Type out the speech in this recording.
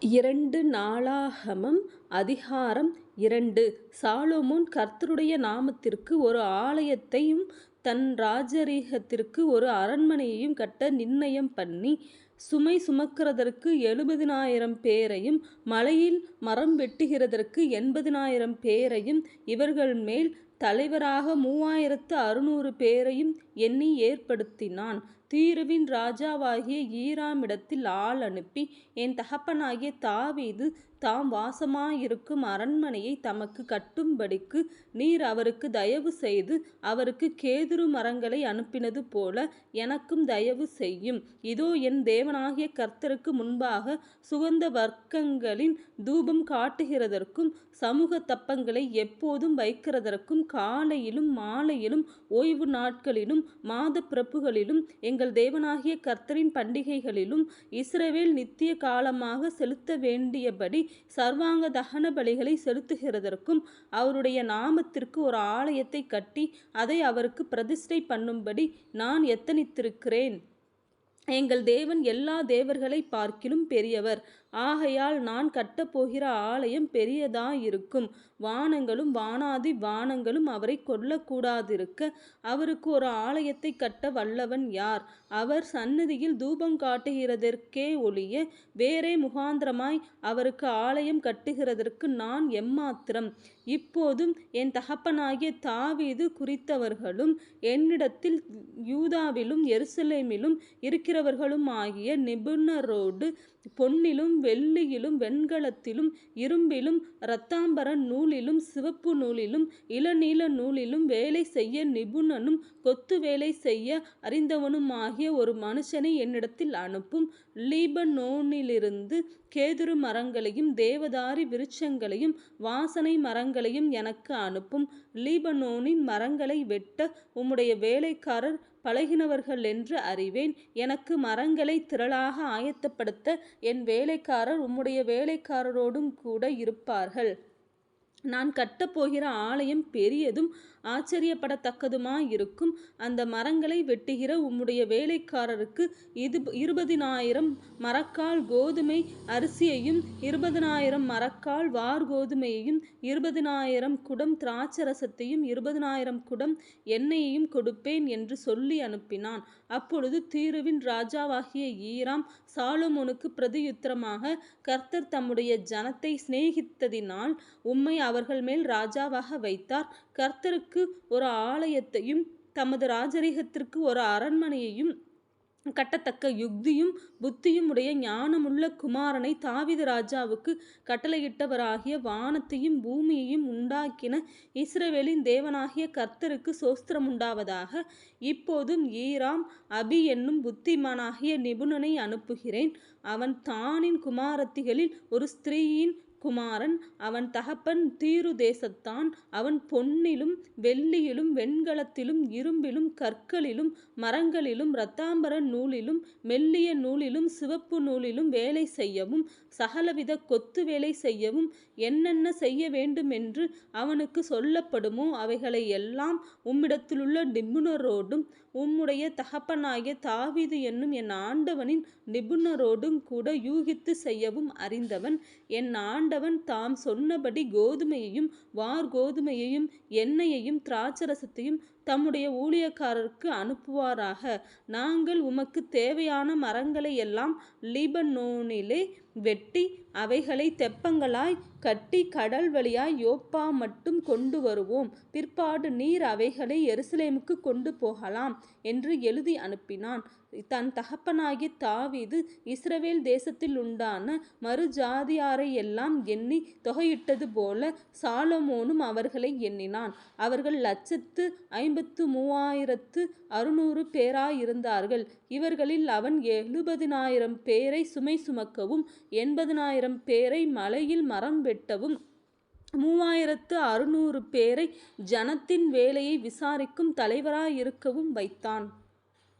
இரண்டு நாளாகமம் அதிகாரம் இரண்டு சாலொமோன் கர்த்தருடைய நாமத்திற்கு ஒரு ஆலயத்தையும் தன் ராஜரீகத்திற்கு ஒரு அரண்மனையையும் கட்ட நிர்ணயம் பண்ணி சுமை சுமக்கிறதற்கு எழுபதினாயிரம் பேரையும் மலையில் மரம் வெட்டுகிறதற்கு எண்பதினாயிரம் பேரையும் இவர்கள் மேல் தலைவராக மூவாயிரத்து அறுநூறு பேரையும் எண்ணி ஏற்படுத்தினான். தீருவின் ராஜாவாகிய ஈராமிடத்தில் ஆள் அனுப்பி என் தகப்பனாகிய தாவீது தாம் வாசமாயிருக்கும் அரண்மனையை தமக்கு கட்டும்படிக்கு நீர் அவருக்கு தயவு செய்து அவருக்கு கேதுரு மரங்களை அனுப்பினது போல எனக்கும் தயவு செய்யும். இதோ என் தேவனாகிய கர்த்தருக்கு முன்பாக சுகந்த வர்க்கங்களின் தூபம் காட்டுகிறதற்கும் சமூக தப்பங்களை எப்போதும் வைக்கிறதற்கும் காலையிலும் மாலையிலும் ஓய்வு நாட்களிலும் மாதப் பிறப்புகளிலும் எங்கள் தேவனாகிய கர்த்தரின் பண்டிகைகளிலும் இஸ்ரவேல் நித்திய காலமாக செலுத்த வேண்டியபடி சர்வாங்க தகன பலிகளை செலுத்துகிறதற்கும் அவருடைய நாமத்திற்கு ஒரு ஆலயத்தை கட்டி அதை அவருக்கு பிரதிஷ்டை பண்ணும்படி நான் எத்தனித்திருக்கிறேன். எங்கள் தேவன் எல்லா தேவர்களை பார்க்கிலும் பெரியவர். ஆகையால் நான் கட்டப்போகிற ஆலயம் பெரியதாயிருக்கும். வானங்களும் வானாதி வானங்களும் அவரைக் கொல்லக்கூடாதிருக்க அவருக்கு ஒரு ஆலயத்தை கட்ட வல்லவன் யார்? அவர் சந்நிதியில் தூபம் காட்டுகிறதற்கே ஒழிய வேறே முகாந்திரமாய் அவருக்கு ஆலயம் கட்டுகிறதற்கு நான் எம்மாத்திரம்? இப்போதும் என் தகப்பனாகிய தாவீது குறித்தவர்களும் என்னிடத்தில் யூதாவிலும் எருசலேமிலும் இருக்கிறவர்களும் ஆகிய நிபுணரோடு பொன்னிலும் வெள்ளியிலும் வெண்கலத்திலும் இரும்பிலும் இரத்தாம்பர நூலிலும் சிவப்பு நூலிலும் இளநீல நூலிலும் வேலை செய்ய நிபுணனும் கொத்து வேலை செய்ய அறிந்தவனுமாகிய ஒரு மனுஷனை என்னிடத்தில் அனுப்பும். லீபனோனிலிருந்து கேதுரு மரங்களையும் தேவதாரி விருட்சங்களையும் வாசனை மரங்களையும் எனக்கு அனுப்பும். லீபனோனின் மரங்களை வெட்ட உம்முடைய வேலைக்காரர் பழகினவர்கள் என்று அறிவேன். எனக்கு மரங்களை திரளாக ஆயத்தப்படுத்த என் வேலைக்காரர் உம்முடைய வேலைக்காரரோடும் கூட இருப்பார்கள். நான் கட்டப்போகிற ஆலயம் பெரியதும் ஆச்சரியப்படத்தக்கதுமாயிருக்கும். அந்த மரங்களை வெட்டுகிற உம்முடைய வேலைக்காரருக்கு இது இருபதினாயிரம் மரக்கால் கோதுமை அரிசியையும் இருபதினாயிரம் மரக்கால் வார் கோதுமையையும் இருபதினாயிரம் குடம் திராட்சரசத்தையும் இருபதினாயிரம் குடம் எண்ணெயையும் கொடுப்பேன் என்று சொல்லி அனுப்பினான். அப்பொழுது தீருவின் ராஜாவாகிய ஈராம் சாலோமோனுக்கு பிரதியுத்தரமாக கர்த்தர் தம்முடைய ஜனத்தை சிநேகித்ததினால் உம்மை அவர்கள் மேல் ராஜாவாக வைத்தார். கர்த்தருக்கு ஒரு ஆலயத்தையும் தமது ராஜரிகத்திற்கு ஒரு அரண்மனையையும் கட்டத்தக்க யுக்தியும் புத்தியும் உடைய ஞானமுள்ள குமாரனை தாவித ராஜாவுக்கு கட்டளையிட்டவராகிய வானத்தையும் பூமியையும் உண்டாக்கின இஸ்ரவேலின் தேவனாகிய கர்த்தருக்கு சோஸ்திரம் உண்டாவதாக இப்போதும் ஈராம் அபி என்னும் புத்திமானாகிய நிபுணனை அனுப்புகிறேன். அவன் தானின் குமாரத்திகளில் ஒரு ஸ்திரீயின் குமாரன். அவன் தகப்பன் தீரு தேசத்தான். அவன் பொன்னிலும் வெள்ளியிலும் வெண்கலத்திலும் இரும்பிலும் கற்களிலும் மரங்களிலும் இரத்தாம்பர நூலிலும் மெல்லிய நூலிலும் சிவப்பு நூலிலும் வேலை செய்யவும் சகலவித கொத்து வேலை செய்யவும் என்னென்ன செய்ய வேண்டுமென்று அவனுக்கு சொல்லப்படுமோ அவைகளை எல்லாம் உம்மிடத்திலுள்ள நிபுணரோடும் உம்முடைய தகப்பனாகிய தாவீது என்னும் என் ஆண்டவனின் நிபுணரோடும் கூட யூகித்து செய்யவும் அறிந்தவன். என் ஆண்டவன் தாம் சொன்னபடி கோதுமையையும் வார்கோதுமையையும் எண்ணெயையும் திராட்சரசத்தையும் தம்முடைய ஊழியக்காரருக்கு அனுப்புவாராக. நாங்கள் உமக்கு தேவையான மரங்களை எல்லாம் லீபனோனிலே வெட்டி அவைகளை தெப்பங்களாய் கட்டி கடல் வழியாய் யோப்பா மட்டும் கொண்டு வருவோம். பிற்பாடு நீர் அவைகளை எருசலேமுக்குக் கொண்டு போகலாம் என்று எழுதி அனுப்பினான். தன் தகப்பனாகிய தாவிது இஸ்ரவேல் தேசத்தில் உண்டான மறுஜாதியாரையெல்லாம் தொகையிட்டது போல சாலமோனும் அவர்களை எண்ணினான். அவர்கள் லட்சத்து ஐம்பத்து மூவாயிரத்து அறுநூறு பேராயிருந்தார்கள். இவர்களில் அவன் எழுபதினாயிரம் பேரை சுமை சுமக்கவும் எண்பதினாயிரம் பேரை மலையில் மரம் வெட்டவும் மூவாயிரத்து அறுநூறு பேரை ஜனத்தின் வேலையை விசாரிக்கும் தலைவராயிருக்கவும் வைத்தான்.